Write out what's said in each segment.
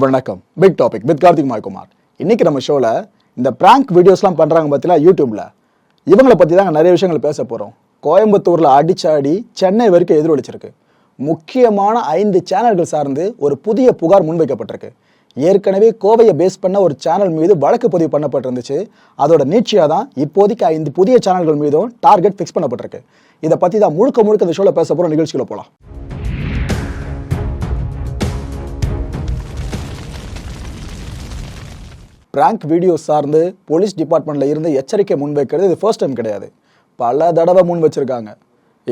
வணக்கம். Big topic with Karthik Maikumar. இன்னைக்கு நம்ம ஷோவில் இந்த பிராங்க் வீடியோஸ்லாம் பண்ணுறாங்க பார்த்தீங்களா யூடியூப்பில் இவங்களை பற்றி தாங்க நிறைய விஷயங்கள் பேச போகிறோம் கோயம்புத்தூரில் அடிச்சாடி சென்னை வரைக்கும் எதிரொலிச்சிருக்கு. முக்கியமான ஐந்து சேனல்கள் சார்ந்து ஒரு புதிய புகார் முன்வைக்கப்பட்டிருக்கு. ஏற்கனவே கோவையை பேஸ் பண்ண ஒரு சேனல் மீது வழக்கு பதிவு பண்ணப்பட்டிருந்துச்சு. அதோட நீட்சியாக தான் இப்போதைக்கு ஐந்து புதிய சேனல்கள் மீதும் டார்கெட் ஃபிக்ஸ் பண்ணப்பட்டிருக்கு. இதை பற்றி தான் முழுக்க முழுக்க இந்த ஷோவில் பேச போகிற நிகழ்ச்சிகளை போகலாம் பிராங்க் வீடியோ சார்ந்து போலீஸ் டிபார்ட்மெண்ட்டில் இருந்து எச்சரிக்கை முன்வைக்கிறது இது ஃபர்ஸ்ட் டைம் கிடையாது. பல தடவை முன் வச்சிருக்காங்க.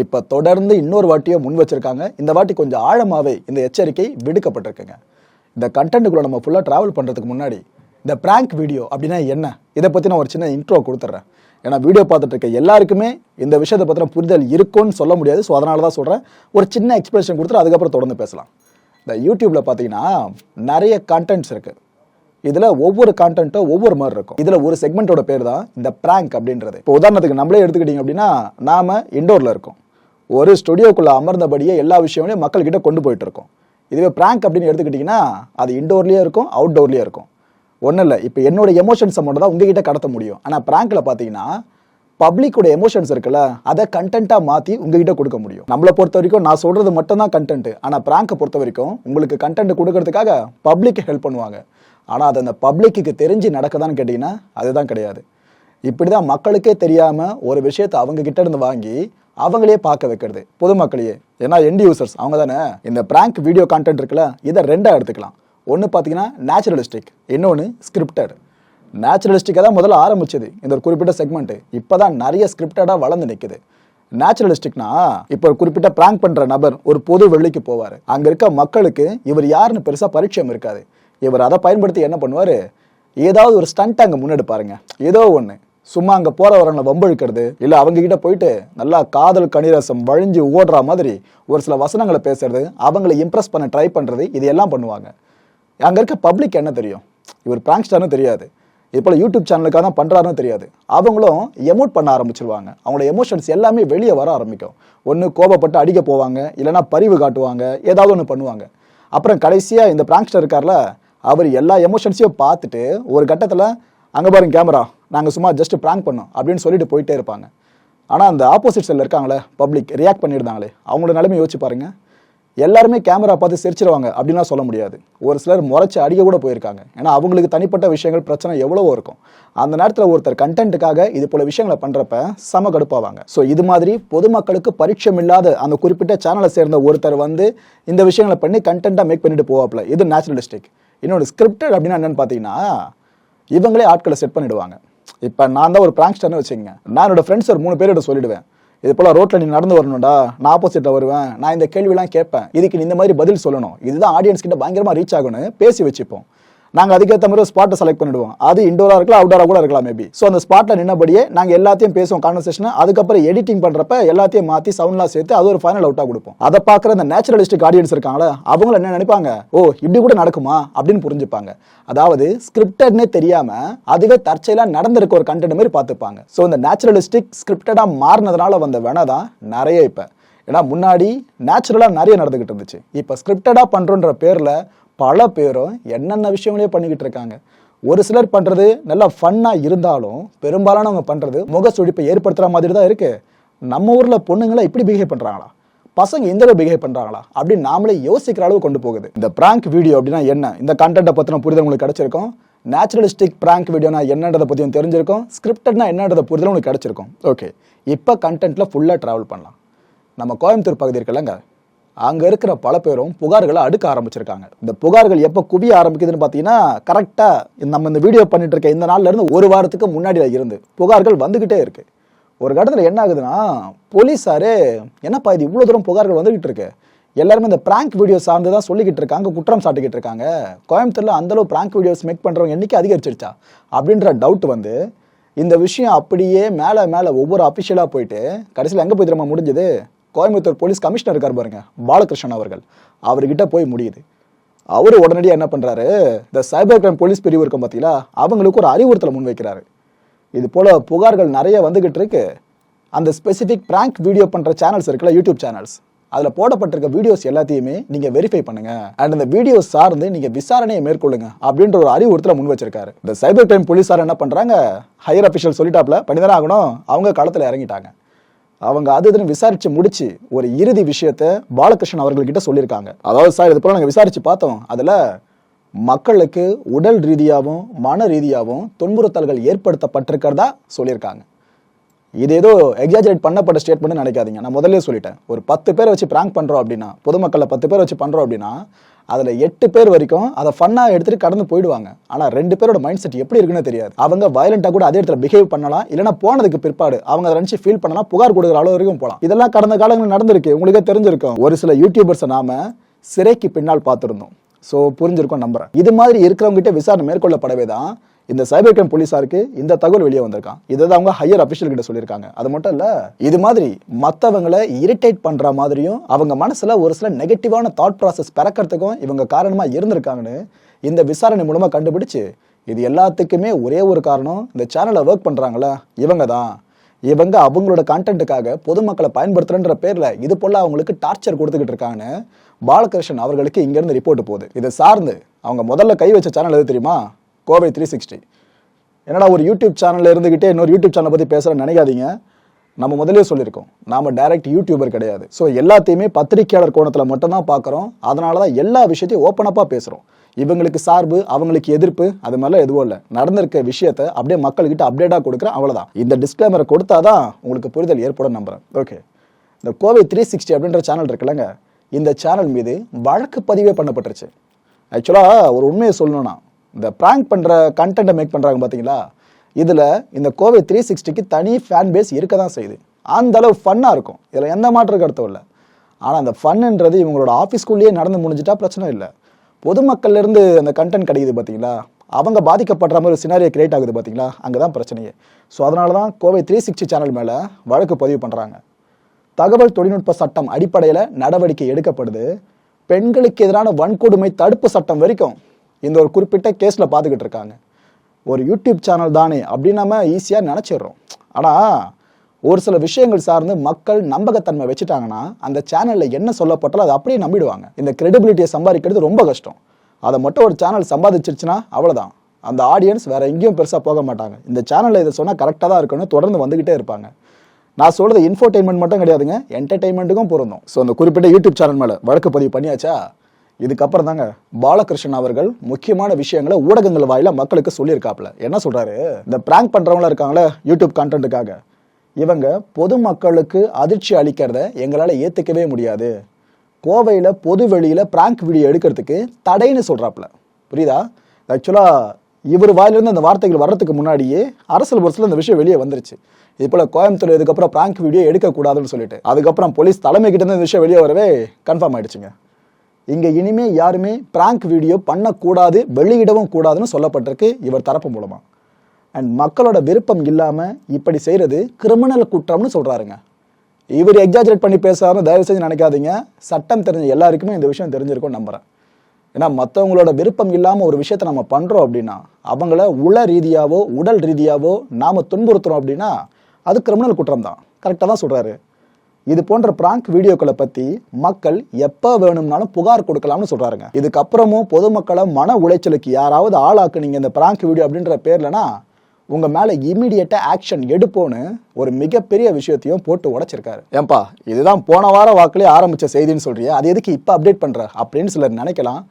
இப்போ தொடர்ந்து இன்னொரு வாட்டியும் முன் வச்சிருக்காங்க. இந்த வாட்டி கொஞ்சம் ஆழமாகவே இந்த எச்சரிக்கை விடுக்கப்பட்டிருக்குங்க. இந்த கண்டென்ட்டுக்குள்ளே நம்ம ஃபுல்லாக ட்ராவல் பண்ணுறதுக்கு முன்னாடி இந்த பிராங்க் வீடியோ அப்படின்னா என்ன? இதை பற்றி நான் ஒரு சின்ன இன்ட்ரோ கொடுத்துட்றேன் ஏன்னா வீடியோ பார்த்துட்டு இருக்க எல்லாருக்குமே இந்த விஷயத்தை பற்றின புரிதல் இருக்கும்னு சொல்ல முடியாது. ஸோ அதனால தான் சொல்கிறேன் ஒரு சின்ன எக்ஸ்பிரஷன் கொடுத்துட்டு அதுக்கப்புறம் தொடர்ந்து பேசலாம். இந்த யூடியூப்பில் பார்த்தீங்கன்னா நிறைய கண்டென்ட்ஸ் இருக்குது இதுல ஒவ்வொரு கான்டென்ட்டும் ஒவ்வொரு மாதிரி இருக்கும். இதுல ஒரு செக்மெண்டோட பேர் தான் இந்த பிராங்க் அப்படின்றது. இப்போ உதாரணத்துக்கு நம்மளே எடுத்துக்கிட்டீங்க அப்படின்னா நாம இண்டோர்ல இருக்கோம். ஒரு ஸ்டுடியோக்குள்ள அமர்ந்தபடியே எல்லா விஷயங்களையும் மக்கள்கிட்ட கொண்டு போயிட்டு இருக்கோம். இதுவே பிராங்க் அப்படின்னு எடுத்துக்கிட்டிங்கன்னா அது இண்டோர்லயே இருக்கும் அவுட்டோர்லயே இருக்கும். ஒன்றும் இல்லை. இப்போ என்னோட எமோஷன்ஸை மட்டும் தான் உங்ககிட்ட கடத்த முடியும். ஆனால் பிராங்க்ல பார்த்தீங்கன்னா பப்ளிக்கோட எமோஷன்ஸ் இருக்குல்ல அதை கண்டென்ட்டாக மாற்றி உங்ககிட்ட கொடுக்க முடியும். நம்மளை பொறுத்த வரைக்கும் நான் சொல்கிறது மட்டும்தான் கண்டென்ட் ஆனால் பிராங்கை பொறுத்த வரைக்கும் உங்களுக்கு கண்டென்ட் கொடுக்கறதுக்காக பப்ளிக் ஹெல்ப் பண்ணுவாங்க. ஆனால் அது அந்த பப்ளிக்கு தெரிஞ்சு நடக்குதான்னு கேட்டிங்கன்னா அதுதான் கிடையாது. இப்படி தான் மக்களுக்கே தெரியாமல் ஒரு விஷயத்தை அவங்க கிட்ட இருந்து வாங்கி அவங்களே பார்க்க வைக்கிறது. பொதுமக்களையே. ஏன்னா எண்ட் யூசர்ஸ் அவங்க தானே? இந்த பிராங்க் வீடியோ கான்டென்ட் இருக்குல்ல இதை ரெண்டாக எடுத்துக்கலாம். ஒன்று பார்த்தீங்கன்னா நேச்சுரலிஸ்டிக் இன்னொன்று ஸ்கிரிப்டட் நேச்சுரலிஸ்டிக்காக தான் முதல்ல ஆரம்பிச்சது இந்த ஒரு குறிப்பிட்ட செக்மெண்ட்டு இப்போ தான் நிறைய ஸ்கிரிப்டடாக வளர்ந்து நிற்குது நேச்சுரலிஸ்டிக்னா இப்போ ஒரு குறிப்பிட்ட பிராங்க் பண்ணுற நபர் ஒரு பொது வெள்ளிக்கு போவார். அங்கே இருக்க மக்களுக்கு இவர் யாருன்னு பெருசாக பரிச்சயம் இருக்காது. இவர் அதை பயன்படுத்தி என்ன பண்ணுவார்? ஏதாவது ஒரு ஸ்டண்ட் அங்கே முன்னெடுப்பாருங்க ஏதோ ஒன்று சும்மா அங்கே போகிறவரங்களை வம்பழுக்கிறது இல்லை அவங்கக்கிட்ட போயிட்டு நல்லா காதல் கணிரசம் வழிஞ்சு ஓடுற மாதிரி ஒரு சில வசனங்களை பேசுறது அவங்களை இம்ப்ரெஸ் பண்ண ட்ரை பண்ணுறது இது எல்லாம் பண்ணுவாங்க. அங்கே இருக்க பப்ளிக் என்ன தெரியும்? இவர் பிராங்க்ஸ்டர்னு தெரியாது. இப்போ யூடியூப் சேனலுக்காக தான் பண்ணுறாருன்னு தெரியாது. அவங்களும் எமோட் பண்ண ஆரம்பிச்சிருவாங்க. அவங்களோட எமோஷன்ஸ் எல்லாமே வெளியே வர ஆரம்பிக்கும். ஒன்று கோபப்பட்டு அடிக்க போவாங்க இல்லைன்னா பரிவு காட்டுவாங்க ஏதாவது ஒன்று பண்ணுவாங்க. அப்புறம் கடைசியாக இந்த பிராங்ஸ்டர் இருக்கார்ல அவர் எல்லா எமோஷன்ஸையும் பார்த்துட்டு ஒரு கட்டத்தில் அங்கே பாருங்க கேமரா நாங்கள் சும்மா ஜஸ்ட் ப்ராங்க் பண்ணோம் அப்படின்னு சொல்லிட்டு போயிட்டே இருப்பாங்க. ஆனால் அந்த ஆப்போசிட் சைடில் இருக்காங்களே பப்ளிக் ரியாக்ட் பண்ணியிருந்தாங்களே அவங்களோட நிலைமை யோசிச்சு பாருங்க. எல்லாருமே கேமரா பார்த்து சிரிச்சிருவாங்க அப்படின்லாம் சொல்ல முடியாது. ஒரு சிலர் முறைச்சி அடிக்க கூட போயிருக்காங்க. ஏன்னா அவங்களுக்கு தனிப்பட்ட விஷயங்கள் பிரச்சனை எவ்வளவோ இருக்கும். அந்த நேரத்தில் ஒருத்தர் கண்டென்ட்டுக்காக இது போல விஷயங்களை பண்ணுறப்ப சம கடுப்பாவாங்க. ஸோ இது மாதிரி பொதுமக்களுக்கு பரிச்சயம் இல்லாத அந்த குறிப்பிட்ட சேனலை சேர்ந்த ஒருத்தர் வந்து இந்த விஷயங்களை பண்ணி கண்டென்ட்டாக மேக் பண்ணிட்டு போவாப்ல இது நேச்சுரலிஸ்டிக் இன்னொன்று ஸ்கிரிப்டட் அப்படின்னா என்னன்னு பார்த்தீங்கன்னா இவங்களே ஆட்களை செட் பண்ணிடுவாங்க. இப்போ நான் தான் ஒரு பிராங்ஸ்டர்னு வச்சுக்கங்க. நான் என்னோட ஃப்ரெண்ட்ஸ் ஒரு மூணு பேர்கிட்ட சொல்லிடுவேன். இது போல் ரோட்டில் நீ நடந்து வரணும்டா நான் ஆப்போசிட்டில் வருவேன். நான் இந்த கேள்விலாம் கேட்பேன். இதுக்கு நீ இந்த மாதிரி பதில் சொல்லணும். இதுதான் ஆடியன்ஸ் கிட்ட பயங்கரமாக ரீச் ஆகணும்னு பேசி வச்சுப்போம். நாங்கள் அதுக்கேற்ற மாதிரி ஸ்பாட்டை செலக்ட் பண்ணிடுவோம். அது இண்டோரா இருக்கலாம் அவுட்டோரா கூட இருக்கலாம் மேபி ஸோ அந்த ஸ்பாட்டில் நின்னபடியே நாங்கள் எல்லாத்தையும் பேசுவோம் கான்வர்சேஷன் அதுக்கப்புறம் எடிட்டிங் பண்ணுறப்ப எல்லாத்தையும் மாற்றி சவுண்ட்லாம் சேர்த்து அது ஒரு ஃபைனல் அவுட்டாக கொடுப்போம். அதை பார்க்குற அந்த நேச்சுரலிஸ்டிக் ஆடியன்ஸ் இருக்காங்களா அவங்கள என்ன நினைப்பாங்க? ஓ இப்படி கூட நடக்குமா? அப்படின்னு புரிஞ்சுப்பாங்க. அதாவது ஸ்கிரிப்டட்னே தெரியாமல் அதுவே தற்செயலாக நடந்திருக்க ஒரு கண்டென்ட் மாதிரி பார்த்துப்பாங்க. ஸோ இந்த நேச்சுரலிஸ்டிக் ஸ்கிரிப்டடாக மாறினதுனால வந்த வேணை தான் நிறைய இப்போ. ஏன்னா முன்னாடி நேச்சுரலாக நிறைய நடந்துக்கிட்டு இருந்துச்சு. இப்போ ஸ்கிரிப்டடாக பண்ணுறோன்ற பேரில் பல பேரும் என்னென்ன விஷயங்களே பண்ணிக்கிட்டு இருக்காங்க. ஒரு சிலர் பண்ணுறது நல்லா ஃபன்னாக இருந்தாலும் பெரும்பாலானவங்க பண்ணுறது முக சுழிப்பை ஏற்படுத்துகிற மாதிரி தான் இருக்குது நம்ம ஊரில் பொண்ணுங்களை இப்படி பிஹேவ் பண்ணுறாங்களா பசங்க இந்த அளவு பிஹேவ் பண்ணுறாங்களா அப்படின்னு நாமளே யோசிக்கிற அளவு கொண்டு போகுது. இந்த பிராங்க் வீடியோ அப்படின்னா என்ன? இந்த கண்டென்ட்டை பற்றின புரிதல் உங்களுக்கு கிடச்சிருக்கும். நேச்சுரலிஸ்டிக் பிராங்க் வீடியோனா என்னன்றதை பற்றியும் தெரிஞ்சிருக்கும். ஸ்கிரிப்டட்னா என்னன்றத புரிதல் உங்களுக்கு கிடச்சிருக்கும். ஓகே இப்போ கண்டென்ட்டில் ஃபுல்லாக ட்ராவல் பண்ணலாம். நம்ம கோயம்புத்தூர் பகுதி இருக்குல்லங்க. அங்க இருக்கிற பல பேரும் புகார்களை அடுக்க ஆரம்பிச்சிருக்காங்க. இந்த புகார்கள் எப்போ குவிய ஆரம்பிக்குதுன்னு பார்த்தீங்கன்னா கரெக்டா நம்ம இந்த வீடியோ பண்ணிட்டு இருக்க இந்த நாள்ல இருந்து ஒரு வாரத்துக்கு முன்னாடி இருந்து புகார்கள் வந்துகிட்டே இருக்கு. ஒரு கட்டத்தில் என்ன ஆகுதுன்னா போலீஸாரு என்னப்பா இது இவ்வளோ தூரம் புகார்கள் வந்துகிட்டு இருக்கு? எல்லாருமே இந்த பிராங்க் வீடியோ சார்ந்து தான் சொல்லிக்கிட்டு இருக்காங்க குற்றம் சாட்டிக்கிட்டு இருக்காங்க. கோயம்புத்தூரில் அந்தளவு பிராங்க் வீடியோஸ் மேக் பண்ணுறவங்க எண்ணிக்கை அதிகரிச்சிருச்சா? அப்படின்ற டவுட் வந்து இந்த விஷயம் அப்படியே மேலே மேலே ஒவ்வொரு அஃபிஷியலாக போயிட்டு கடைசியில் எங்கே போய் திரும்ப முடிஞ்சது? கோயம்புத்தூர் போலீஸ் கமிஷனர் இருக்கார் பாருங்க பாலகிருஷ்ணன் அவர்கள். அவர்கிட்ட போய் முடியுது. அவர் உடனடியாக என்ன பண்ணுறாரு இந்த சைபர் கிரைம் போலீஸ் பிரிவு இருக்கும் பார்த்தீங்களா அவங்களுக்கு ஒரு அறிவுறுத்தலை முன்வைக்கிறாரு. இது போல புகார்கள் நிறைய வந்துகிட்டு இருக்கு. அந்த ஸ்பெசிஃபிக் பிராங்க் வீடியோ பண்ணுற சேனல்ஸ் இருக்குல்ல யூடியூப் சேனல்ஸ் அதில் போடப்பட்டிருக்க வீடியோஸ் எல்லாத்தையுமே நீங்கள் வெரிஃபை பண்ணுங்க. அண்ட் இந்த வீடியோஸ் சார்ந்து நீங்கள் விசாரணையை மேற்கொள்ளுங்க அப்படின்ற ஒரு அறிவுறுத்தலை முன் வச்சிருக்காரு இந்த சைபர் கிரைம் போலீஸார் என்ன பண்ணுறாங்க ஹையர் அஃபிஷியல் சொல்லிட்டாப்ல பண்ணிதானே ஆகணும் அவங்க களத்தில் இறங்கிட்டாங்க. அவங்க அது இதுன்னு விசாரிச்சு முடிச்சு ஒரு இறுதி விஷயத்த பாலகிருஷ்ணன் அவர்கள்கிட்ட சொல்லியிருக்காங்க. அதாவது சார் இது போல நாங்கள் விசாரிச்சு பார்த்தோம். அதில் மக்களுக்கு உடல் ரீதியாகவும் மன ரீதியாகவும் துன்புறுத்தல்கள் ஏற்படுத்தப்பட்டிருக்கிறதா சொல்லியிருக்காங்க. இது ஏதோ எக்ஸாஜரேட் பண்ணப்பட்ட ஸ்டேட்மெண்ட் நினைக்காதீங்க. நான் முதல்ல சொல்லிட்டேன். ஒரு பத்து பேரை வச்சு பிராங்க் பண்ணுறோம் அப்படின்னா பொதுமக்களை பத்து பேர் வச்சு பண்ணுறோம் அப்படின்னா அதில் எட்டு பேர் வரைக்கும் அதை ஃபன்னாக எடுத்துகிட்டு கடந்து போயிடுவாங்க. ஆனால் ரெண்டு பேரோட மைண்ட் செட் எப்படி இருக்குன்னு தெரியாது. அவங்க வயலண்ட்டாக கூட அதே இடத்துல பிஹேவ் பண்ணலாம். இல்லைன்னா போனதுக்கு பிற்பாடு அவங்க அதை நினச்சி ஃபீல் பண்ணலாம். புகார் கொடுக்குற அளவு வரைக்கும் போகலாம். இதெல்லாம் கடந்த காலங்களில் நடந்திருக்கு. உங்களுக்கே தெரிஞ்சிருக்கும். ஒரு சில யூடியூபர்ஸை நாம சிறைக்கு பின்னால் பார்த்துருந்தோம். ஸோ புரிஞ்சிருக்கும் நம்புறேன். இது மாதிரி இருக்கிறவங்ககிட்ட விசாரணை மேற்கொள்ளப்படவே தான் இந்த சைபர் கிரைம் போலீஸாருக்கு இந்த தகவல் வெளியே வந்திருக்கான். இதை தான் அவங்க ஹையர் அபிஷியல் கிட்ட சொல்லியிருக்காங்க. அது மட்டும் இல்ல இது மாதிரி மற்றவங்களை இரிட்டேட் பண்ற மாதிரியும் அவங்க மனசுல ஒரு சில நெகட்டிவான தாட் ப்ராசஸ் பிறக்கிறதுக்கும் இவங்க காரணமா இருந்திருக்காங்கன்னு இந்த விசாரணை மூலமா கண்டுபிடிச்சு இது எல்லாத்துக்குமே ஒரே ஒரு காரணம் இந்த சேனலை ஒர்க் பண்ணுறாங்களா இவங்க தான். இவங்க அவங்களோட கண்டென்ட்டுக்காக பொதுமக்களை பயன்படுத்துறன்ற பேர்ல இது போல அவங்களுக்கு டார்ச்சர் கொடுத்துக்கிட்டு இருக்காங்கன்னு பாலகிருஷ்ணன் அவர்களுக்கு இங்கிருந்து ரிப்போர்ட் போகுது. இதை சார்ந்து அவங்க முதல்ல கை வச்ச சேனல் எது தெரியுமா? கோவை த்ரீ சிக்ஸ்டி என்னடா ஒரு யூடியூப் சேனலில் இருந்துக்கிட்டே இன்னொரு யூடியூப் சேனலை பற்றி பேசுகிறேன்னு நினைக்காதீங்க. நம்ம முதலே சொல்லியிருக்கோம். நாம் டைரக்ட் யூடியூபர் கிடையாது. ஸோ எல்லாத்தையுமே பத்திரிக்கையாளர் கோணத்தில் மட்டும்தான் பார்க்குறோம். அதனால தான் எல்லா விஷயத்தையும் ஓப்பனப்பாக பேசுகிறோம் இவங்களுக்கு சார்பு அவங்களுக்கு எதிர்ப்பு அது மாதிரிலாம் எதுவும் இல்லை. நடந்திருக்க விஷயத்த அப்படியே மக்கள்கிட்ட அப்டேட்டாக கொடுக்குறேன் அவ்வளோதான் இந்த டிஸ்க்ளைமரை கொடுத்தாதான் உங்களுக்கு புரிதல் ஏற்படும் நம்புறேன். ஓகே இந்த கோவை த்ரீ சிக்ஸ்டி அப்படின்ற சேனல் இருக்குல்லங்க. இந்த சேனல் மீது வழக்கு பதிவே பண்ணப்பட்டுருச்சு. ஆக்சுவலாக ஒரு உண்மையை சொல்லணும்னா இந்த ப்ராங்க் பண்ணுற கண்டென்ட்டை மேக் பண்ணுறாங்க பார்த்தீங்களா இதில் இந்த கோவை த்ரீ சிக்ஸ்டிக்கு தனி ஃபேன் பேஸ் இருக்க தான் செய்யுது. அந்த அளவு ஃபன்னாக இருக்கும். இதில் எந்த மாற்றம் கருத்தும் இல்லை ஆனால் அந்த ஃபன்னுன்றது இவங்களோட ஆஃபீஸ்க்குள்ளேயே நடந்து முடிஞ்சிட்டா பிரச்சனை இல்லை. பொதுமக்கள்லேருந்து அந்த கண்டென்ட் கிடைக்குது பார்த்தீங்களா அவங்க பாதிக்கப்படுற மாதிரி ஒரு சினாரியை கிரியேட் ஆகுது பார்த்தீங்களா அங்கே தான் பிரச்சனையே. ஸோ அதனால தான் கோவை த்ரீ சிக்ஸ்டி சேனல் மேலே வழக்கு பதிவு பண்ணுறாங்க தகவல் தொழில்நுட்ப சட்டம் அடிப்படையில் நடவடிக்கை எடுக்கப்படுது. பெண்களுக்கு எதிரான வன்கொடுமை தடுப்பு சட்டம் வரைக்கும் இந்த ஒரு குறிப்பிட்ட கேஸில் பார்த்துக்கிட்டு இருக்காங்க. ஒரு யூடியூப் சேனல் தானே அப்படின்னு நம்ம ஈஸியாக நினச்சிடுறோம். ஆனால் ஒரு சில விஷயங்கள் சார்ந்து மக்கள் நம்பகத்தன்மை வச்சுட்டாங்கன்னா அந்த சேனலில் என்ன சொல்லப்பட்டாலும் அதை அப்படியே நம்பிடுவாங்க. இந்த கிரெடிபிலிட்டியை சம்பாதிக்கிறது ரொம்ப கஷ்டம். அதை மட்டும் ஒரு சேனல் சம்பாதிச்சிருச்சுன்னா அவ்வளோதான் அந்த ஆடியன்ஸ் வேற எங்கேயும் பெருசாக போக மாட்டாங்க. இந்த சேனலில் இதை சொன்னால் கரெக்டாக தான் இருக்கணும் தொடர்ந்து வந்துக்கிட்டே இருப்பாங்க. நான் சொல்கிறது இன்ஃபோடைன்மெண்ட் மட்டும் கிடையாதுங்க என்டர்டைன்மெண்ட்டுக்கும் பொருந்தும். ஸோ அந்த குறிப்பிட்ட யூடியூப் சேனல் மேலே வழக்கு பதிவு பண்ணியாச்சா? இதுக்கப்புறம் தாங்க பாலகிருஷ்ணன் அவர்கள் முக்கியமான விஷயங்களை ஊடகங்கள் வாயில மக்களுக்கு சொல்லியிருக்காப்ல என்ன சொல்றாரு? இந்த பிராங்க் பண்றவங்களா இருக்காங்களே யூடியூப் கண்டென்ட்டுக்காக இவங்க பொதுமக்களுக்கு அதிர்ச்சி அளிக்கிறத எங்களால் ஏற்றுக்கவே முடியாது. கோவையில் பொது வெளியில் பிராங்க் வீடியோ எடுக்கிறதுக்கு தடைன்னு சொல்கிறாப்புல புரியுதா? ஆக்சுவலாக இவர் வாயிலிருந்து அந்த வார்த்தைகள் வர்றதுக்கு முன்னாடியே அரசியல் புரட்சியில் அந்த விஷயம் வெளியே வந்துருச்சு. இது போல் கோயம்புத்தூர் இதுக்கப்புறம் பிராங்க் வீடியோ எடுக்கக்கூடாதுன்னு சொல்லிட்டு. அதுக்கப்புறம் போலீஸ் தலைமை கிட்ட இந்த விஷயம் வெளியே வரவே கன்ஃபார்ம் ஆயிடுச்சுங்க. இங்க இனிமே யாருமே பிராங்க் வீடியோ பண்ணக்கூடாது வெளியிடவும் கூடாதுன்னு சொல்லப்பட்டிருக்கு இவர் தரப்பு மூலமா. அண்ட் மக்களோட விருப்பம் இல்லாம இப்படி செய்யறது கிரிமினல் குற்றம்னு சொல்றாருங்க. இவர் எக்ஸாஜரேட் பண்ணி பேசுகிறாருன்னு தயவு செஞ்சு நினைக்காதீங்க. சட்டம் தெரிஞ்ச எல்லாருக்குமே இந்த விஷயம் தெரிஞ்சிருக்கும் நம்புறேன். ஏன்னா மற்றவங்களோட விருப்பம் இல்லாமல் ஒரு விஷயத்தை நம்ம பண்ணுறோம் அப்படின்னா அவங்கள உள ரீதியாவோ உடல் ரீதியாவோ நாம துன்புறுத்துறோம் அப்படின்னா அது கிரிமினல் குற்றம் தான் கரெக்டாக தான் சொல்கிறாரு இது போன்ற பிராங்க் வீடியோக்களை பற்றி மக்கள் எப்போ வேணும்னாலும் புகார் கொடுக்கலாம்னு சொல்றாருங்க. இதுக்கப்புறமும் பொதுமக்களை மன உளைச்சலுக்கு யாராவது ஆளாக்குனீங்க இந்த பிராங்க் வீடியோ அப்படின்ற பேர்லனா உங்கள் மேலே இமீடியட்டா ஆக்ஷன் எடுப்போன்னு ஒரு மிகப்பெரிய விஷயத்தையும் போட்டு உடைச்சிருக்காரு. ஏன்பா இதுதான் போன வாரம் வாக்குலேயே ஆரம்பிச்ச செய்தின்னு சொல்றியா அது எதுக்கு இப்போ அப்டேட் பண்ணுற அப்படின்னு சிலர் நினைக்கலாம்.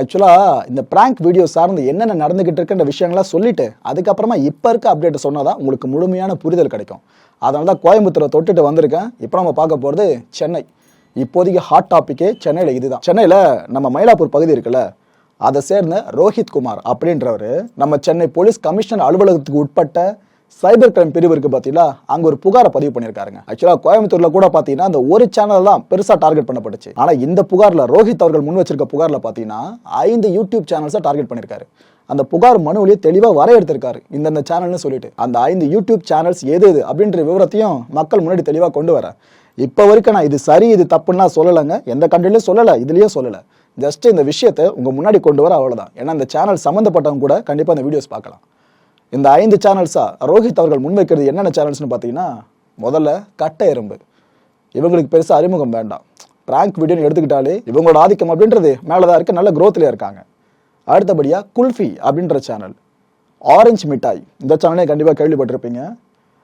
ஆக்சுவலாக இந்த பிராங்க் வீடியோ சார்ந்து என்னென்ன நடந்துகிட்டு இருக்குன்ற விஷயங்கள்லாம் சொல்லிட்டு அதுக்கப்புறமா இப்போ இருக்க அப்டேட் சொன்னாதான் உங்களுக்கு முழுமையான புரிதல் கிடைக்கும். அதனால தான் கோயம்புத்தூரை தொட்டுட்டு வந்திருக்கேன். இப்போ நம்ம பார்க்க போகிறது சென்னை. இப்போதைக்கு ஹாட் டாப்பிக்கே சென்னையில் இதுதான். சென்னையில் நம்ம மயிலாப்பூர் பகுதி இருக்குல்ல அதை சேர்ந்த ரோஹித் குமார் அப்படின்றவர் நம்ம சென்னை போலீஸ் கமிஷனர் அலுவலகத்துக்கு உட்பட்ட சைபர் கிரைம் பிரிவு இருக்கு பார்த்தீங்களா அங்க ஒரு புகாரை பதிவு பண்ணியிருக்காருங்க. ஆக்சுவலா கோயம்புத்தூர்ல கூட பாத்தீங்கன்னா அந்த ஒரு சேனல் தான் பெருசா டார்கெட் பண்ணப்பட்டுச்சு. ஆனா இந்த புகார்ல ரோஹித் அவர்கள் முன் வச்சிருக்க புகார்ல பாத்தீங்கன்னா ஐந்து யூடியூப் சேனல்ஸை டார்கெட் பண்ணிருக்காரு அந்த புகார் மனுவிலேயே தெளிவா வரையெடுத்திருக்காரு இந்தந்த சேனல்னு சொல்லிட்டு. அந்த ஐந்து யூடியூப் சேனல்ஸ் எது எது அப்படின்ற விவரத்தையும் மக்கள் முன்னாடி தெளிவா கொண்டு வர. இப்போ வரைக்கும் நான் இது சரி இது தப்புன்னா சொல்லலைங்க. எந்த கண்ட்ரிலையும் சொல்லலை இதுலயும் சொல்லலை. ஜஸ்ட் இந்த விஷயத்தை உங்க முன்னாடி கொண்டு வர அவ்வளவுதான். ஏன்னா இந்த சேனல் சம்மந்தப்பட்டவங்க கூட கண்டிப்பா இந்த வீடியோஸ் பார்க்கலாம். இந்த ஐந்து சேனல்ஸா ரோஹித் அவர்கள் முன்வைக்கிறது என்னென்ன சேனல்ஸ்னு பார்த்தீங்கன்னா முதல்ல கட்டை எறும்பு. இவங்களுக்கு பெருசாக அறிமுகம் வேண்டாம். பிராங்க் வீடியோன்னு எடுத்துக்கிட்டாலே இவங்களோட ஆதிக்கம் அப்படின்றது மேலே தான் இருக்கு நல்ல குரோத்லேயே இருக்காங்க. அடுத்தபடியாக குல்ஃபி அப்படின்ற சேனல் ஆரஞ்சு மிட்டாய். இந்த சேனலே கண்டிப்பாக கேள்விப்பட்டிருப்பீங்க.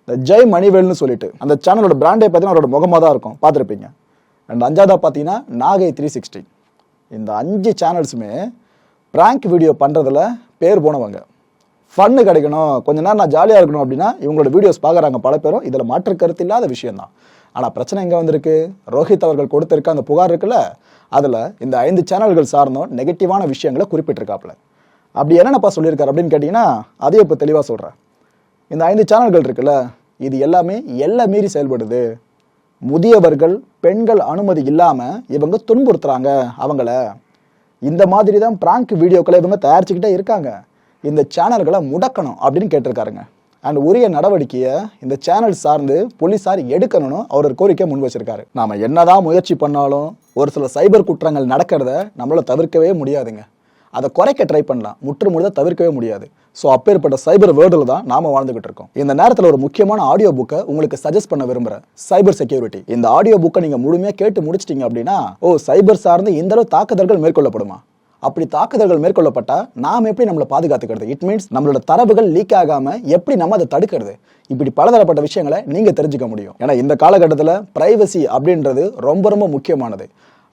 இந்த ஜெய் மணிவேல்னு சொல்லிட்டு அந்த சேனலோட பிராண்டே பார்த்தீங்கன்னா அவரோட முகமாக தான் இருக்கும். பார்த்துருப்பீங்க. அண்ட் அஞ்சாவதா பார்த்தீங்கன்னா நாகை த்ரீ சிக்ஸ்டி இந்த அஞ்சு சேனல்ஸுமே பிராங்க் வீடியோ பண்ணுறதுல பேர் போனவங்க. ஃபன்னு கிடைக்கணும். கொஞ்ச நேரம் நான் ஜாலியாக இருக்கணும் அப்படின்னா இவங்களோட வீடியோஸ் பார்க்குறாங்க பல பேரும். இதில் மாற்று கருத்து இல்லாத விஷயம்தான். ஆனால் பிரச்சனை எங்கே வந்திருக்கு? ரோஹித் அவர்கள் கொடுத்துருக்க அந்த புகார் இருக்குல்ல அதில் இந்த ஐந்து சேனல்கள் சார்ந்தும் நெகட்டிவான விஷயங்களை குறிப்பிட்டிருக்காப்புல. அப்படி என்னென்னப்பா சொல்லியிருக்காரு அப்படின்னு கேட்டிங்கன்னா அதையும் இப்போ தெளிவாக சொல்கிறேன் இந்த ஐந்து சேனல்கள் இருக்குல்ல இது எல்லாமே எல்லை மீறி செயல்படுது. முதியவர்கள் பெண்கள் அனுமதி இல்லாமல் இவங்க துன்புறுத்துறாங்க அவங்கள. இந்த மாதிரி தான் பிராங்க் வீடியோக்களை இவங்க தயாரிச்சுக்கிட்டே இருக்காங்க. இந்த சேனல்களை முடக்கணும் அப்படின்னு கேட்டிருக்காருங்க. அண்ட் உரிய நடவடிக்கையை இந்த சேனல் சார்ந்து போலீஸார் எடுக்கணும்னு அவர் ஒரு கோரிக்கை முன் வச்சிருக்காரு. நாம என்னதான் முயற்சி பண்ணாலும் ஒரு சில சைபர் குற்றங்கள் நடக்கிறத நம்மளால் தவிர்க்கவே முடியாதுங்க. அதை குறைக்க ட்ரை பண்ணலாம். முற்று முழுதாக தவிர்க்கவே முடியாது. ஸோ அப்பேற்பட்ட சைபர் வேர்ல்டில் தான் நாம வாழ்ந்துகிட்டு இருக்கோம். இந்த நேரத்தில் ஒரு முக்கியமான ஆடியோ புக்கை உங்களுக்கு சஜஸ்ட் பண்ண விரும்புகிறேன் சைபர் செக்யூரிட்டி இந்த ஆடியோ புக்கை நீங்கள் முழுமையாக கேட்டு முடிச்சிட்டீங்க அப்படின்னா ஓ சைபர் சார்ந்து இந்த அளவு தாக்குதல்கள் மேற்கொள்ளப்படுமா? அப்படி தாக்குதல்கள் மேற்கொள்ளப்பட்டால் நாம் எப்படி நம்மளை பாதுகாத்துக்கிறது? இட் மீன்ஸ் நம்மளோட தரவுகள் லீக் ஆகாமல் எப்படி நம்ம அதை தடுக்கிறது? இப்படி பலதரப்பட்ட விஷயங்களை நீங்கள் தெரிஞ்சுக்க முடியும். ஏன்னா இந்த காலகட்டத்தில் ப்ரைவசி அப்படின்றது ரொம்ப ரொம்ப முக்கியமானது.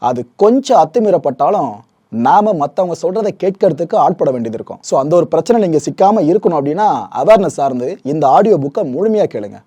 அது கொஞ்சம் அத்துமீறப்பட்டாலும் நாம மற்றவங்க சொல்றதை கேட்கறதுக்கு ஆட்பட வேண்டியது இருக்கும். ஸோ அந்த ஒரு பிரச்சனை நீங்கள் சிக்காமல் இருக்கணும் அப்படின்னா அவேர்னஸ் சார்ந்து இந்த ஆடியோ புக்கை முழுமையாக கேளுங்க.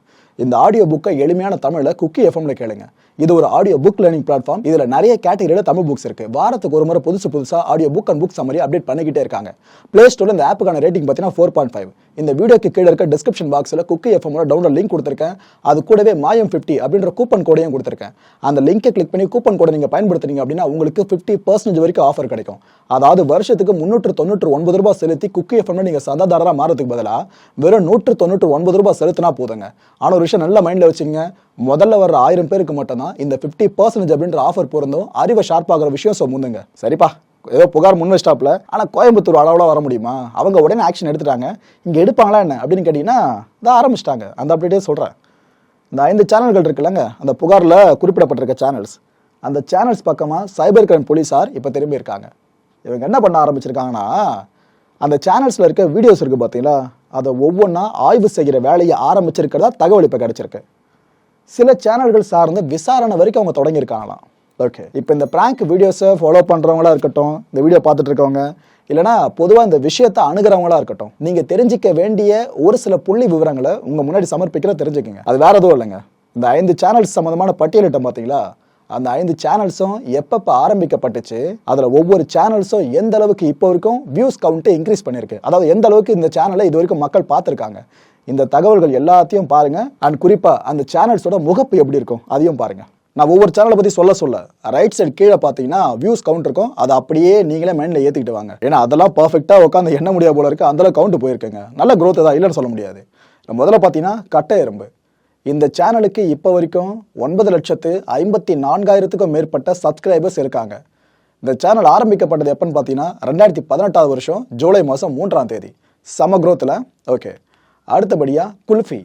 இந்த ஆடியோ புக்கை எளிமையான தமிழில் குக்கி எஃப்எம்ல கேளுங்க. இது ஒரு ஆடியோ புக் லேர்னிங் பிளாட்ஃபார்ம் இதில் நிறைய கேட்டகரியில் தமிழ் புக்ஸ் இருக்கு. வாரத்துக்கு ஒரு முறை புதுசு புதுசாக audio book and book summary update பண்ணிக்கிட்டே இருக்காங்க. பிளே ஸ்டோர்ல இந்த ஆப்புக்கான ரேட்டிங் பார்த்தீங்கன்னா ஃபோர் பாயிண்ட் ஃபைவ் இந்த வீடியோக்கு கீழே இருக்க டிஸ்கிரிப்ஷன் பாக்ஸில் குக்கி எஃப்எம்மோட டவுன்லோட் லிங்க் கொடுத்துருக்கேன். அது கூடவே மாயம் ஃபிஃப்டி அப்படின்ற கூப்பன் கோடையும் கொடுத்துருக்கேன். அந்த லிங்கை கிளிக் பண்ணி கூப்பன் கோடை நீங்கள் பயன்படுத்துனீங்க அப்படின்னா உங்களுக்கு ஃபிஃப்டி பர்சன்டேஜ் வரைக்கும் ஆஃபர் கிடைக்கும். அதாவது வருஷத்துக்கு முந்நூற்று தொண்ணூற்று ஒன்பது ரூபாய் செலுத்தி குக்கி எஃப்எம்ல நீங்கள் சதாதாரராக மாறதுக்கு பதிலாக வெறும் நூற்று தொண்ணூற்று ஒன்பது ரூபாய் செலுத்தினா போதுங்க. ஆனால் ஒரு விஷயம் நல்ல மைண்டில் வச்சுங்க முதல்ல வர ஆயிரம் பேருக்கு மட்டும்தான் இந்த ஃபிஃப்டி பர்சன்டேஜ் அப்படின்ற ஆஃபர் பொருந்தும். அறிவை ஷார்ப்பாகிற விஷயம் ஸோ முந்துங்க. சரிப்பா? ஏதோ புகார் முன் வச்சிட்டாப்ல ஆனால் கோயம்புத்தூர் அளவில் வர முடியுமா? அவங்க உடனே ஆக்ஷன் எடுத்துட்டாங்க. இங்கே எடுப்பாங்களா என்ன? அப்படின்னு கேட்டிங்கன்னா இதான் ஆரம்பிச்சிட்டாங்க. அந்த அப்படியே சொல்கிறேன் இந்த ஐந்து சேனல்கள் இருக்குல்லங்க. அந்த புகாரில் குறிப்பிடப்பட்டிருக்க சேனல்ஸ் அந்த சேனல்ஸ் பக்கமாக சைபர் கிரைம் போலீஸார் இப்போ திரும்பி இருக்காங்க. இவங்க என்ன பண்ண ஆரம்பிச்சிருக்காங்கன்னா அந்த சேனல்ஸில் இருக்க வீடியோஸ் இருக்குது பார்த்தீங்களா அதை ஒவ்வொன்றா ஆய்வு செய்கிற வேலையை ஆரம்பிச்சிருக்கிறதா தகவல் இப்போ கிடச்சிருக்கு. சில சேனல்கள் சார்ந்து விசாரணை வரைக்கும் அவங்க தொடங்கியிருக்காங்களாம். ஓகே இப்போ இந்த பிராங்க் வீடியோஸை ஃபாலோ பண்ணுறவங்களா இருக்கட்டும் இந்த வீடியோ பார்த்துட்டு இருக்கவங்க இல்லைனா பொதுவாக இந்த விஷயத்தை அணுகிறவங்களா இருக்கட்டும் நீங்கள் தெரிஞ்சிக்க வேண்டிய ஒரு சில புள்ளி விவரங்களை உங்கள் முன்னாடி சமர்ப்பிக்கிற தெரிஞ்சுக்கங்க. அது வேற எதுவும் இல்லைங்க. இந்த ஐந்து சேனல்ஸ் சம்மந்தமான பட்டியலிட்டம் பார்த்தீங்களா? அந்த ஐந்து சேனல்ஸும் எப்பப்போ ஆரம்பிக்கப்பட்டுச்சு அதில் ஒவ்வொரு சேனல்ஸும் எந்த அளவுக்கு இப்போ வரைக்கும் வியூஸ் கவுண்ட்டை இன்க்ரீஸ் பண்ணியிருக்கு. அதாவது எந்த அளவுக்கு இந்த சேனலை இது வரைக்கும் மக்கள் பார்த்துருக்காங்க. இந்த தகவல்கள் எல்லாத்தையும் பாருங்கள் அண்ட் குறிப்பாக அந்த சேனல்ஸோட முகப்பு எப்படி இருக்கும் அதையும் பாருங்கள் நான் ஒவ்வொரு சேனலை பற்றி சொல்ல சொல்ல ரைட் சைடு கீழே பார்த்தீங்கன்னா வியூஸ் கவுண்ட் இருக்கும். அதை அப்படியே நீங்களே மைண்டில் ஏற்றிக்கிட்டு வாங்க. ஏன்னா அதெல்லாம் பர்ஃபெக்டாக உட்காந்து எண்ண முடியாது போல இருக்குது அந்தளவு கவுண்ட் போயிருக்குங்க. நல்ல க்ரோத் தான் இல்லைன்னு சொல்ல முடியாது. முதல்ல பார்த்தீங்கன்னா கட்டை எறும்பு. இந்த சேனலுக்கு இப்போ வரைக்கும் ஒன்பது லட்சத்து ஐம்பத்தி நான்காயிரத்துக்கும் மேற்பட்ட சப்ஸ்கிரைபர்ஸ் இருக்காங்க. இந்த சேனல் ஆரம்பிக்கப்பட்டது எப்போன்னு பார்த்தீங்கன்னா ரெண்டாயிரத்தி பதினெட்டாவது வருஷம் ஜூலை மாதம் மூன்றாம் தேதி. சம குரோத்தில் ஓகே அடுத்தபடியாக குல்ஃபி.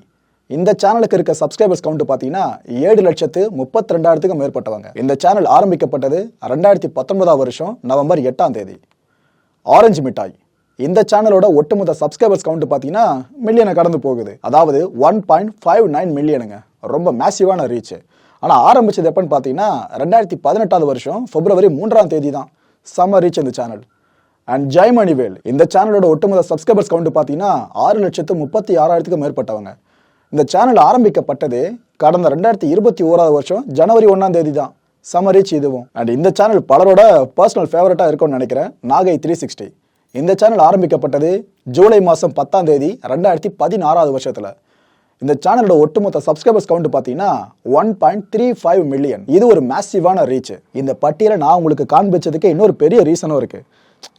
இந்த சேனலுக்கு இருக்க சப்ஸ்கிரைபர்ஸ் கவுண்ட் பார்த்தீங்கன்னா ஏழு லட்சத்து முப்பத்தி ரெண்டாயிரத்துக்கும் மேற்பட்டவங்க. இந்த சேனல் ஆரம்பிக்கப்பட்டது ரெண்டாயிரத்தி பத்தொன்பதாம் வருஷம் நவம்பர் எட்டாம் தேதி. ஆரஞ்சு மிட்டாய். இந்த சேனலோட ஒட்டுமொத்த சப்ஸ்கிரைபர்ஸ் கவுண்ட் பார்த்தீங்கன்னா மில்லியனை கடந்து போகுது. அதாவது ஒன் பாயிண்ட் ஃபைவ் நைன் மில்லியனுங்க ரொம்ப மேசிவான ரீச் ஆனால் ஆரம்பிச்சது எப்பன்னு பார்த்தீங்கன்னா ரெண்டாயிரத்தி பதினெட்டாவது வருஷம் பிப்ரவரி மூன்றாம் தேதி தான். செம்ம ரீச் இந்த சேனல் அண்ட் ஜெய்மணிவேல். இந்த சேனலோட ஒட்டுமொத்த சப்ஸ்கிரைபர்ஸ் கவுண்ட் பார்த்தீங்கன்னா ஆறு லட்சத்து முப்பத்தி ஆறாயிரத்துக்கும் மேற்பட்டவங்க. இந்த சேனல் ஆரம்பிக்கப்பட்டது கடந்த ரெண்டாயிரத்தி இருபத்தி ஓராவது வருஷம் ஜனவரி ஒன்றாம் தேதி தான் சமரிச் ரீச் இதுவும் அண்ட் இந்த சேனல் பலரோட பர்சனல் ஃபேவரட்டாக இருக்கும்னு நினைக்கிறேன். நாகை த்ரீ சிக்ஸ்டி இந்த சேனல் ஆரம்பிக்கப்பட்டது ஜூலை மாதம் பத்தாம் தேதி ரெண்டாயிரத்தி பதினாறாவது வருஷத்தில். இந்த சேனலோட ஒட்டுமொத்த சப்ஸ்கிரைபர்ஸ் கவுண்ட் பார்த்தீங்கன்னா one point three five million இது ஒரு மேசிவான ரீச் இந்த பட்டியலை நான் உங்களுக்கு காண்பிச்சதுக்கு இன்னொரு பெரிய ரீசனும் இருக்கு.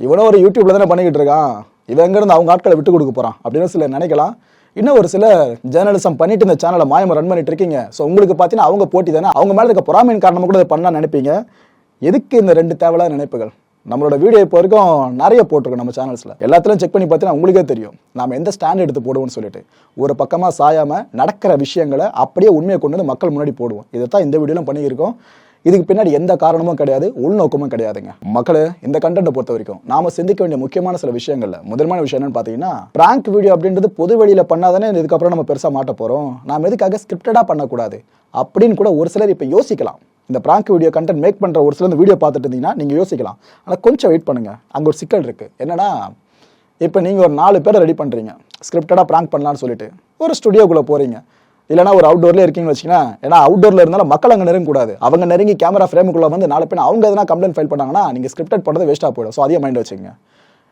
இவனும் ஒரு யூடியூப்ல தானே பண்ணிக்கிட்டு இருக்கான். இவன் எங்கேருந்து அவங்க ஆட்களை விட்டு கொடுக்க போறான் அப்படின்னு சில நினைக்கலாம். இன்னும் ஒரு சில ஜேர்னலிசம் பண்ணிட்டு இந்த சேனலை மாயமா ரன் பண்ணிட்டு இருக்கீங்க. ஸோ உங்களுக்கு பார்த்தீங்கன்னா அவங்க போட்டி தானே? அவங்க மேலே இருக்க பொறாமையின் காரணமாக கூட இதை பண்ணலாம் நினைப்பீங்க. எதுக்கு இந்த ரெண்டு தேவையான நினைப்புகள்? நம்மளோட வீடியோ இப்போ வரைக்கும் நிறைய போட்டிருக்கோம் நம்ம சேனல்ஸில் எல்லாத்துலையும் செக் பண்ணி பார்த்தீங்கன்னா உங்களுக்கே தெரியும். நாம் எந்த ஸ்டாண்ட் எடுத்து போடுவோம்னு சொல்லிட்டு. ஒரு பக்கமாக சாயாமல் நடக்கிற விஷயங்களை அப்படியே உண்மையை கொண்டு வந்து மக்கள் முன்னாடி போடுவோம். இதை தான் இந்த வீடியோலாம் பண்ணியிருக்கோம். இதுக்கு பின்னாடி எந்த காரணமும் கிடையாது உள்நோக்கமும் கிடையாதுங்க. மக்களே இந்த கண்டென்ட்டை பொறுத்த வரைக்கும் நாம சிந்திக்க வேண்டிய முக்கியமான சில விஷயங்கள்ல முதன்மையான விஷயம் என்னன்னு பாத்தீங்கன்னா பிராங்க் வீடியோ அப்படின்றது பொது வெளியில பண்ணாதானே இதுக்கப்புறம் நம்ம பெருசா மாட்ட போறோம். நாம எதுக்காக ஸ்கிரிப்டடா பண்ணக்கூடாது அப்படின்னு கூட ஒரு சிலர் இப்ப யோசிக்கலாம். இந்த பிராங்க் வீடியோ கண்டென்ட் மேக் பண்ற ஒரு சிலர் வீடியோ பார்த்துட்டு இருந்தீங்கன்னா நீங்க யோசிக்கலாம். ஆனா கொஞ்சம் வெயிட் பண்ணுங்க. அங்க ஒரு சிக்கல் இருக்கு. என்னன்னா இப்போ நீங்கள் ஒரு நாலு பேரை ரெடி பண்ணுறீங்க ஸ்கிரிப்டடாக ப்ராங்க் பண்ணலாம்னு சொல்லிட்டு ஒரு ஸ்டுடியோக்குள்ளே போகிறீங்க இல்லைனா ஒரு அவுட்டோர்லேயே இருக்கீங்கன்னு வச்சிங்கன்னா ஏன்னா அவுட்டோரில் இருந்தாலும் மக்கள் அங்கே நெருங்கக்கூடாது அவங்க நெருங்கி கேமரா ஃப்ரேமுக்குள்ளே வந்து நாலு பேர் அவங்க எதனா கம்ப்ளைண்ட் ஃபைல் பண்ணாங்கன்னா நீங்கள் ஸ்கிரிப்டட் பண்ணுறது வேஸ்ட்டாக போயிடும். ஸோ அதையும் மைண்ட் வச்சுக்கோங்க.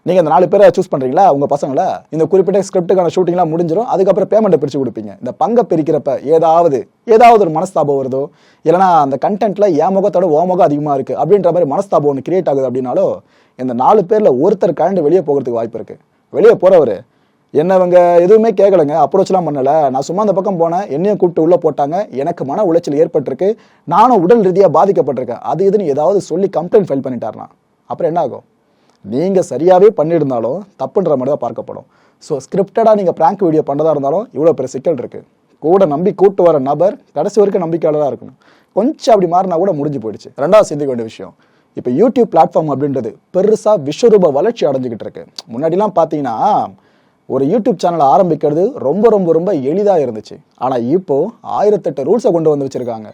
நீங்கள் அந்த நாலு பேரை சூஸ் பண்ணுறீங்களா உங்கள் பசங்களை? இந்த குறிப்பிட்ட ஸ்கிரிப்ட்டுக்கான ஷூட்டிங்லாம் முடிஞ்சிடும் அதுக்கப்புறம் பேமெண்ட்டை பிரித்து கொடுப்பீங்க. இந்த பங்கை பிரிக்கிறப்ப ஏதாவது ஏதாவது ஒரு மனஸ்தாபம் வருதோ? இல்லைனா அந்த கண்டென்ட்டில் என் முகத்தோட ஓ முகம் அதிகமாக இருக்குது அப்படின்ற மாதிரி மனஸ்தாபம் ஒன்று கிரியேட் ஆகுது அப்படின்னாலோ இந்த நாலு பேரில் ஒருத்தர் கழண்டு வெளியே போகிறதுக்கு வாய்ப்பு இருக்குது வெளியே போகிறவர் என்னவங்க? எதுவுமே கேட்கலங்க அப்ரோச்லாம் பண்ணல. நான் சும்மா அந்த பக்கம் போனேன். என்னையும் கூப்பிட்டு உள்ள போட்டாங்க. எனக்கு மன உளைச்சல் ஏற்பட்டிருக்கு. நானும் உடல் ரீதியாக பாதிக்கப்பட்டிருக்கேன். அது இதுன்னு ஏதாவது சொல்லி கம்ப்ளைண்ட் ஃபைல் பண்ணிட்டாருனா அப்புறம் என்ன ஆகும்? நீங்கள் சரியாகவே பண்ணியிருந்தாலும் தப்புன்ற மாதிரி தான் பார்க்கப்படும். ஸோ ஸ்கிரிப்டடாக நீங்கள் ப்ராங்க் வீடியோ பண்ணதாக இருந்தாலும் இவ்வளோ பெரிய சிக்கல் இருக்குது கூட நம்பி கூட்டு வர நபர் கடைசி வரைக்கும் நம்பிக்கையாளராக இருக்கணும். கொஞ்சம் அப்படி மாறினா கூட முடிஞ்சு போயிடுச்சு. ரெண்டாவது சிந்திக்க வேண்டிய விஷயம். இப்போ யூடியூப் பிளாட்ஃபார்ம் அப்படின்றது பெருசாக விஸ்வரூப வளர்ச்சி அடைஞ்சிக்கிட்டு இருக்கு. முன்னாடிலாம் பார்த்தீங்கன்னா ஒரு யூடியூப் சேனலை ஆரம்பிக்கிறது ரொம்ப ரொம்ப ரொம்ப எளிதாக இருந்துச்சு. ஆனால் இப்போது ஆயிரத்தெட்டு ரூல்ஸை கொண்டு வந்து வச்சுருக்காங்க.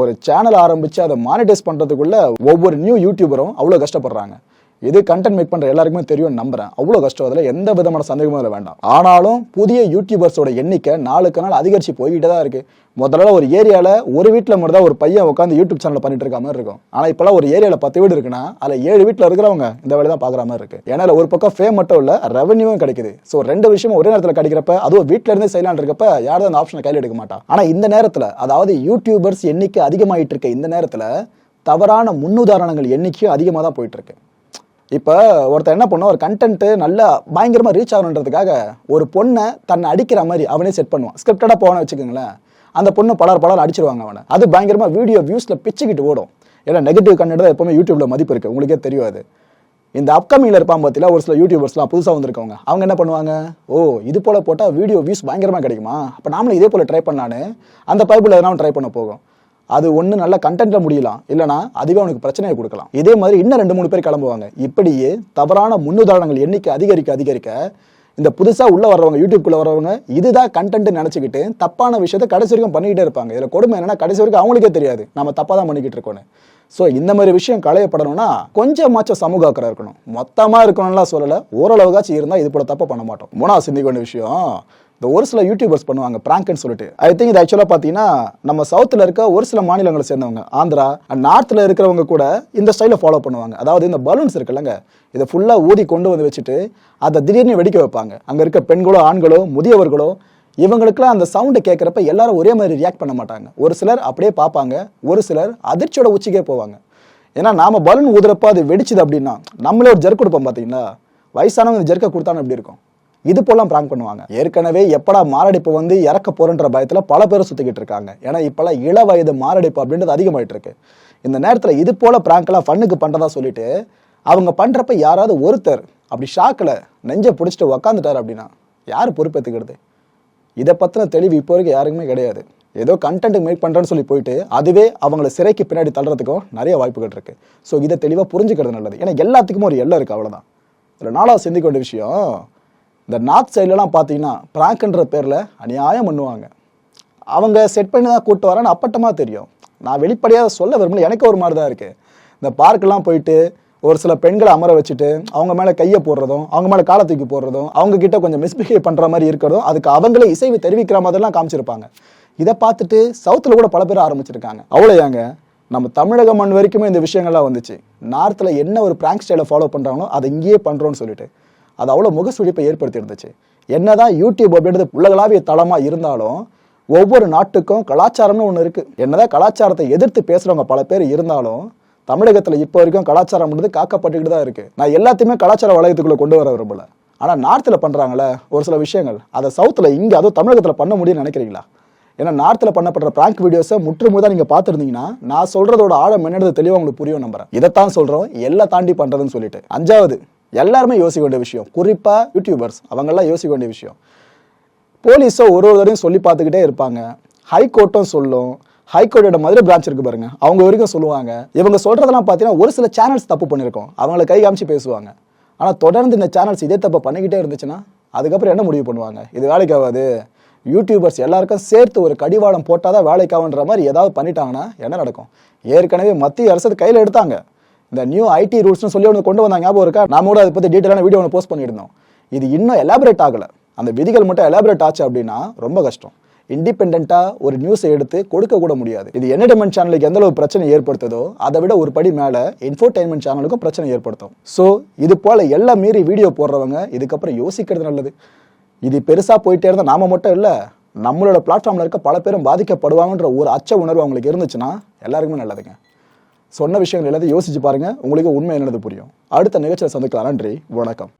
ஒரு சேனல் ஆரம்பித்து அதை மானிட்டைஸ் பண்ணுறதுக்குள்ள ஒவ்வொரு நியூ யூடியூபரும் அவ்வளோ கஷ்டப்படுறாங்க. இது கண்டென்ட் மேக் பண்ற எல்லாருக்குமே தெரியும் நம்புறேன். அவ்வளோ கஷ்டம். அதில் எந்த விதமான சந்தேகமும் அதில் வேண்டாம். ஆனாலும் புதிய யூடியூபர்ஸோட எண்ணிக்கை நாளுக்கு நாள் அதிகரிச்சு போய்கிட்டே தான் இருக்கு. முதல்ல ஒரு ஏரியாவில் ஒரு வீட்டில் மட்டும் தான் ஒரு பையன் உட்காந்து யூடியூப் சேனல் பண்ணிட்டு இருக்க மாதிரி இருக்கும். ஆனால் இப்போலாம் ஒரு ஏரியாவில் பத்து வீடு இருக்குன்னா அதில் ஏழு வீட்டில் இருக்கிறவங்க இந்த வேலை தான் பார்க்குற மாதிரி இருக்கு. ஏன்னா ஒரு பக்கம் ஃபேம் மட்டும் இல்லை ரெவன்யூவும் கிடைக்குது. ஸோ ரெண்டு விஷயமும் ஒரே நேரத்தில் கிடைக்கிறப்ப அதுவும் வீட்டில் இருந்தே செய்யலாம்னு இருக்கப்ப யாரும் அந்த ஆப்ஷனை கையில் எடுக்க மாட்டான். ஆனால் இந்த நேரத்தில் அதாவது யூடியூபர்ஸ் எண்ணிக்கை அதிகமாயிட்டு இருக்க இந்த நேரத்தில் தவறான முன்னுதாரணங்கள் எண்ணிக்கையும் அதிகமாக தான் போயிட்டு இருக்கு. இப்போ ஒருத்தர் என்ன பண்ணும் ஒரு கண்டென்ட்டு நல்லா பயங்கரமாக ரீச் ஆகணுன்றதுக்காக ஒரு பொண்ணை தன்னை அடிக்கிற மாதிரி அவனே செட் பண்ணுவான். ஸ்கிரிப்டடாக போன வச்சுக்கோங்களேன். அந்த பொண்ணு பலர் பலர் அடிச்சிருவாங்க அவனை. அது பயங்கரமாக வீடியோ வியூஸில் பிச்சுக்கிட்டு ஓடும். ஏன்னா நெகட்டிவ் கண்டென்ட் தான் எப்பவுமே யூடியூப்ல மதிப்பு இருக்குது உங்களுக்கே தெரியும் அது. இந்த அப்கமிங்கில் இருப்பான் பார்த்தீங்களா ஒரு சில யூடியூபர்ஸ்லாம் புதுசாக வந்திருக்கவங்க. அவங்க என்ன பண்ணுவாங்க? ஓ இது போல் போட்டால் வீடியோ வியூஸ் பயங்கரமாக கிடைக்குமா? அப்போ நாமளும் இதே போல் ட்ரை பண்ணான்னு அந்த பைப்பில் எதனா ட்ரை பண்ண போகும். அது ஒன்று நல்ல கண்டென்ட்ல முடியலாம். இல்லைனா அதுவே அவனுக்கு பிரச்சனையை கொடுக்கலாம். இதே மாதிரி இன்னும் ரெண்டு மூணு பேர் கிளம்புவாங்க. இப்படியே தவறான முன்னுதாரணங்கள் எண்ணிக்கை அதிகரிக்க அதிகரிக்க இந்த புதுசாக உள்ள வரவங்க யூடியூப்குள்ளே வரவங்க இதுதான் கண்டென்ட் நினச்சிக்கிட்டு தப்பான விஷயத்த கடைசி வரைக்கும் பண்ணிக்கிட்டே இருப்பாங்க. இதில் கொடுமை என்னன்னா கடைசி வரைக்கும் அவங்களுக்கே தெரியாது. நம்ம தப்பாக தான் பண்ணிக்கிட்டு இருக்கோன்னு ஸோ இந்த மாதிரி விஷயம் களையப்படணும்னா கொஞ்சமாச்சும் சமூக அக்கறை இருக்கணும். மொத்தமாக இருக்கணும்லாம் சொல்லலை. ஓரளவுக்காச்சும் இருந்தால் இது போல தப்பை பண்ண மாட்டோம். மூணாவது சிந்திக்க வேண்டிய விஷயம் இந்த ஒரு சில யூடியூபர்ஸ் பண்ணுவாங்க பிராங்க்னு சொல்லிட்டு. ஐ திங்க் இது ஆக்சுவலாக பார்த்தீங்கன்னா நம்ம சவுத்தில் இருக்க ஒரு சில மாநிலங்களை சேர்ந்தவங்க ஆந்திரா அண்ட் நார்த்தில் இருக்கிறவங்க கூட இந்த ஸ்டைலை ஃபாலோ பண்ணுவாங்க. அதாவது இந்த பலூன்ஸ் இருக்குல்லங்க இதை ஃபுல்லாக ஊதி கொண்டு வந்து வச்சுட்டு அதை திடீர்னு வெடிக்க வைப்பாங்க. அங்கே இருக்க பெண்களோ ஆண்களோ முதியவர்களோ இவங்களுக்குலாம் அந்த சவுண்டை கேட்குறப்ப எல்லாரும் ஒரே மாதிரி ரியாக்ட் பண்ண மாட்டாங்க. ஒரு சிலர் அப்படியே பார்ப்பாங்க ஒரு சிலர் அதிர்ச்சியோட உச்சிக்கே போவாங்க. ஏன்னா நாம பலூன் ஊதுறப்ப அது வெடிச்சுது அப்படின்னா நம்மளே ஒரு ஜெர்க் கொடுப்போம் பார்த்தீங்களா வயசானவங்க ஜெர்க்கை கொடுத்தானு எப்படி இருக்கும்? இது போலாம் பிராங்க் பண்ணுவாங்க. ஏற்கனவே எப்படா மாரடைப்பு வந்து இறக்க போறன்ற பயத்துல பல பேர் சுத்திக்கிட்டு இருக்காங்க. ஏன்னா இப்பெல்லாம் இள வயது மாரடைப்பு அப்படின்றது அதிகமாயிட்டு இருக்கு. இந்த நேரத்துல இது போல பிராங்க்லாம் ஃபண்ணுக்கு பண்றதா சொல்லிட்டு அவங்க பண்றப்ப யாராவது ஒருத்தர் அப்படி ஷாக்கில் நெஞ்சை பிடிச்சிட்டு உக்காந்துட்டார் அப்படின்னா யார் பொறுப்பேற்றுக்கிறது இதை பற்றின தெளிவு இப்போ வரைக்கும் யாருக்குமே கிடையாது. ஏதோ கண்டென்ட் மேக் பண்ணுறேன்னு சொல்லி போயிட்டு அதுவே அவங்கள சிறைக்கு பின்னாடி தள்ளுறதுக்கும் நிறைய வாய்ப்புகள் இருக்குது ஸோ இதை தெளிவாக புரிஞ்சுக்கிறது நல்லது. ஏன்னா எல்லாத்துக்குமே ஒரு எல்லை இருக்குது அவ்வளோதான் இதில் நாலாவது சிந்திக்க வேண்டிய விஷயம் இந்த நார்த் சைட்லலாம் பார்த்தீங்கன்னா ப்ராங்க்ன்ற பேரில் அநியாயம் பண்ணுவாங்க. அவங்க செட் பண்ணி தான் கூட்டு வரேன்னு அப்பட்டமாக தெரியும். நான் வெளிப்படையாக சொல்ல விரும்பல. எனக்கு ஒரு மாதிரி தான் இருக்குது இந்த பார்க்கெலாம் போயிட்டு ஒரு சில பெண்களை அமர வச்சுட்டு அவங்க மேலே கையை போடுறதும் அவங்க மேலே காலை தூக்கி போடுறதும் அவங்க கிட்ட கொஞ்சம் மிஸ்பிஹேவ் பண்ணுற மாதிரி இருக்கிறதும் அதுக்கு அவங்களே இசைவு தெரிவிக்கிற மாதிரிலாம் காமிச்சிருப்பாங்க. இதை பார்த்துட்டு சவுத்தில் கூட பல பேர் ஆரம்பிச்சிருக்காங்க. அவ்வளோ ஏங்க நம்ம தமிழக மண் வரைக்குமே இந்த விஷயங்கள்லாம் வந்துச்சு. நார்த்தில் என்ன ஒரு பிராங்க் ஸ்டைலை ஃபாலோ பண்ணுறாங்களோ அதை இங்கேயே பண்ணுறோன்னு சொல்லிட்டு. அது அவ்வளோ முகசுழிப்பை ஏற்படுத்தி இருந்துச்சு என்னதான் யூடியூப் அப்படின்றது உலகளாவிய தளமாக இருந்தாலும் ஒவ்வொரு நாட்டுக்கும் கலாச்சாரம்னு ஒன்று இருக்குது என்னதான் கலாச்சாரத்தை எதிர்த்து பேசுகிறவங்க பல பேர் இருந்தாலும் தமிழகத்தில் இப்போ வரைக்கும் கலாச்சாரம்ன்றது காக்கப்பட்டுக்கிட்டு தான் இருக்குது நான் எல்லாத்தையுமே கலாச்சார வளையத்துக்குள்ளே கொண்டு வர விரும்பல. ஆனால் நார்த்தில் பண்ணுறாங்களே ஒரு சில விஷயங்கள். அதை சவுத்தில் இங்கே அதுவும் தமிழகத்தில் பண்ண முடியும்னு நினைக்கிறீங்களா? ஏன்னா நார்த்தில் பண்ணப்படுற பிராங்க் வீடியோஸை முற்றுமுதா நீங்கள் பார்த்துருந்தீங்கன்னா நான் சொல்கிறதோட ஆழம் என்னது தெளிவாக உங்களுக்கு புரியும் நம்புறேன். இதைத்தான் சொல்கிறோம் எல்லாம் தாண்டி பண்ணுறதுன்னு சொல்லிட்டு. அஞ்சாவது எல்லாருமே யோசிக்க வேண்டிய விஷயம். குறிப்பாக யூடியூபர்ஸ் அவங்கெல்லாம் யோசிக்க வேண்டிய விஷயம். போலீஸோ ஒரு ஒருவரையும் சொல்லி பார்த்துக்கிட்டே இருப்பாங்க. ஹைகோர்ட்டும் சொல்லும். ஹைகோர்ட்டோட மதுரை பிரான்ச் இருக்கு பாருங்க. அவங்க வரைக்கும் சொல்லுவாங்க. இவங்க சொல்றதெல்லாம் பார்த்தீங்கன்னா ஒரு சில சேனல்ஸ் தப்பு பண்ணியிருக்கோம் அவங்கள கை காமிச்சு பேசுவாங்க. ஆனால் தொடர்ந்து இந்த சேனல்ஸ் இதே தப்பை பண்ணிக்கிட்டே இருந்துச்சுன்னா அதுக்கப்புறம் என்ன முடிவு பண்ணுவாங்க? இது வேலைக்கு ஆகாது. யூடியூபர்ஸ் எல்லாருக்கும் சேர்த்து ஒரு கடிவாளம் போட்டால் தான் வேலைக்காகுன்ற மாதிரி ஏதாவது பண்ணிட்டாங்கன்னா என்ன நடக்கும்? ஏற்கனவே மத்திய அரசு கையில் எடுத்தாங்க. இந்த நியூ ஐடி ரூல்ஸ்னு சொல்லி ஒன்று கொண்டு வந்தாங்க ஞாபகம் இருக்கா? நாம கூட அதை பற்றி டீட்டெயிலான வீடியோ ஒன்று போஸ்ட் பண்ணியிருந்தோம். இது இன்னும் எலாபரேட் ஆகலை. அந்த விதிகள் மட்டும் எலாபரேட் ஆச்சு அப்படின்னா ரொம்ப கஷ்டம். இண்டிபெண்ட்டாக ஒரு நியூஸை எடுத்து கொடுக்க கூட முடியாது. இது என்டர்டைன்மெண்ட் சேனலுக்கு எந்த அளவு பிரச்சனை ஏற்படுத்துதோ அதை விட ஒரு படி மேலே இன்ஃபோடைன்மெண்ட் சேனலுக்கும் பிரச்சனை ஏற்படுத்தும். ஸோ இது போல் எல்லாம் மீறி வீடியோ போடுறவங்க இதுக்கப்புறம் யோசிக்கிறது நல்லது. இது பெருசாக போயிட்டே இருந்தால் நாம மட்டும் இல்லை நம்மளோட பிளாட்ஃபார்மில் இருக்க பல பேரும் பாதிக்கப்படுவாங்கன்ற ஒரு அச்ச உணர்வு அவங்களுக்கு இருந்துச்சுன்னா எல்லாருக்குமே நல்லதுங்க. சொன்ன விஷயங்கள் எல்லாத்தையும் யோசிச்சு பாருங்க. உங்களுக்கு உண்மை என்னது புரியும். அடுத்த நிகழ்ச்சியில் சந்திக்கலாம். நன்றி. வணக்கம்.